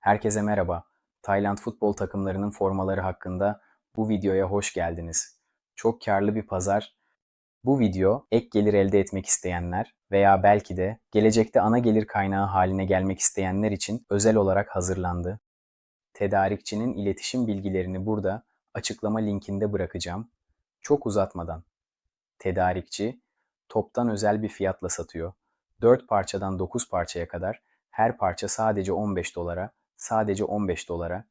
Herkese merhaba. Tayland futbol takımlarının formaları hakkında bu videoya hoş geldiniz. Çok karlı bir pazar. Bu video ek gelir elde etmek isteyenler veya belki de gelecekte ana gelir kaynağı haline gelmek isteyenler için özel olarak hazırlandı. Tedarikçinin iletişim bilgilerini burada açıklama linkinde bırakacağım. Çok uzatmadan. Tedarikçi toptan özel bir fiyatla satıyor. 4 parçadan 9 parçaya kadar her parça sadece 15 dolara, sadece 15 dolara.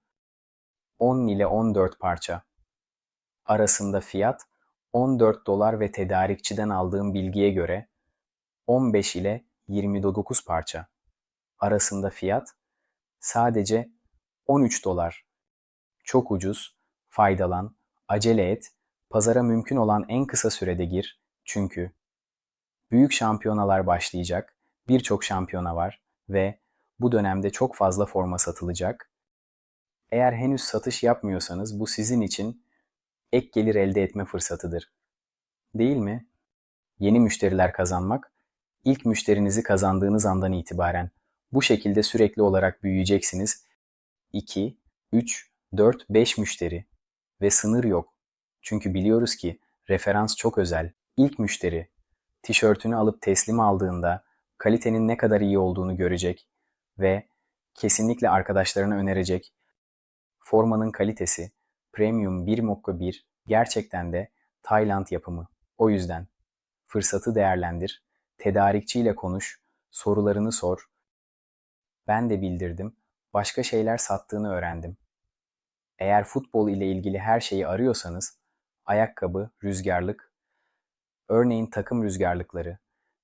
10 ile 14 parça arasında fiyat 14 dolar ve tedarikçiden aldığım bilgiye göre 15 ile 29 parça arasında fiyat sadece 13 dolar. Çok ucuz, faydalan, acele et, pazara mümkün olan en kısa sürede gir çünkü büyük şampiyonalar başlayacak, birçok şampiyona var ve bu dönemde çok fazla forma satılacak. Eğer henüz satış yapmıyorsanız bu sizin için ek gelir elde etme fırsatıdır. Değil mi? Yeni müşteriler kazanmak, ilk müşterinizi kazandığınız andan itibaren bu şekilde sürekli olarak büyüyeceksiniz. 2, 3, 4, 5 müşteri ve sınır yok. Çünkü biliyoruz ki referans çok özel. İlk müşteri tişörtünü alıp teslim aldığında kalitenin ne kadar iyi olduğunu görecek ve kesinlikle arkadaşlarına önerecek. Formanın kalitesi Premium 1.1 gerçekten de Tayland yapımı. O yüzden fırsatı değerlendir, tedarikçiyle konuş, sorularını sor. Ben de bildirdim, başka şeyler sattığını öğrendim. Eğer futbol ile ilgili her şeyi arıyorsanız, ayakkabı, rüzgarlık, örneğin takım rüzgarlıkları,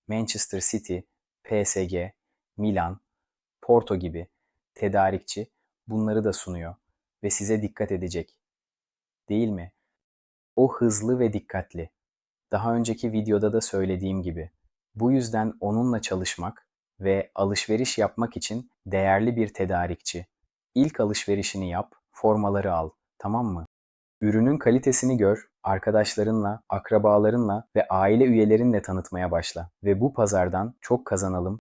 Manchester City, PSG, Milan, Porto gibi tedarikçi bunları da sunuyor ve size dikkat edecek. Değil mi? O hızlı ve dikkatli. Daha önceki videoda da söylediğim gibi. Bu yüzden onunla çalışmak ve alışveriş yapmak için değerli bir tedarikçi. İlk alışverişini yap, formaları al, tamam mı? Ürünün kalitesini gör, arkadaşlarınla, akrabalarınla ve aile üyelerinle tanıtmaya başla ve bu pazardan çok kazanalım.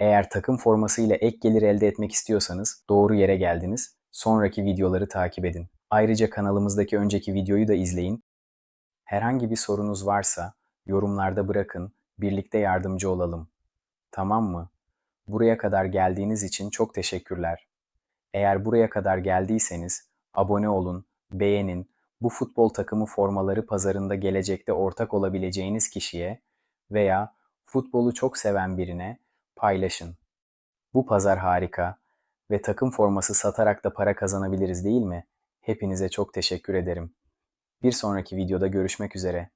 Eğer takım forması ile ek gelir elde etmek istiyorsanız doğru yere geldiniz. Sonraki videoları takip edin. Ayrıca kanalımızdaki önceki videoyu da izleyin. Herhangi bir sorunuz varsa yorumlarda bırakın, birlikte yardımcı olalım. Tamam mı? Buraya kadar geldiğiniz için çok teşekkürler. Eğer buraya kadar geldiyseniz abone olun, beğenin, bu futbol takımı formaları pazarında gelecekte ortak olabileceğiniz kişiye veya futbolu çok seven birine paylaşın. Bu pazar harika ve takım forması satarak da para kazanabiliriz değil mi? Hepinize çok teşekkür ederim. Bir sonraki videoda görüşmek üzere.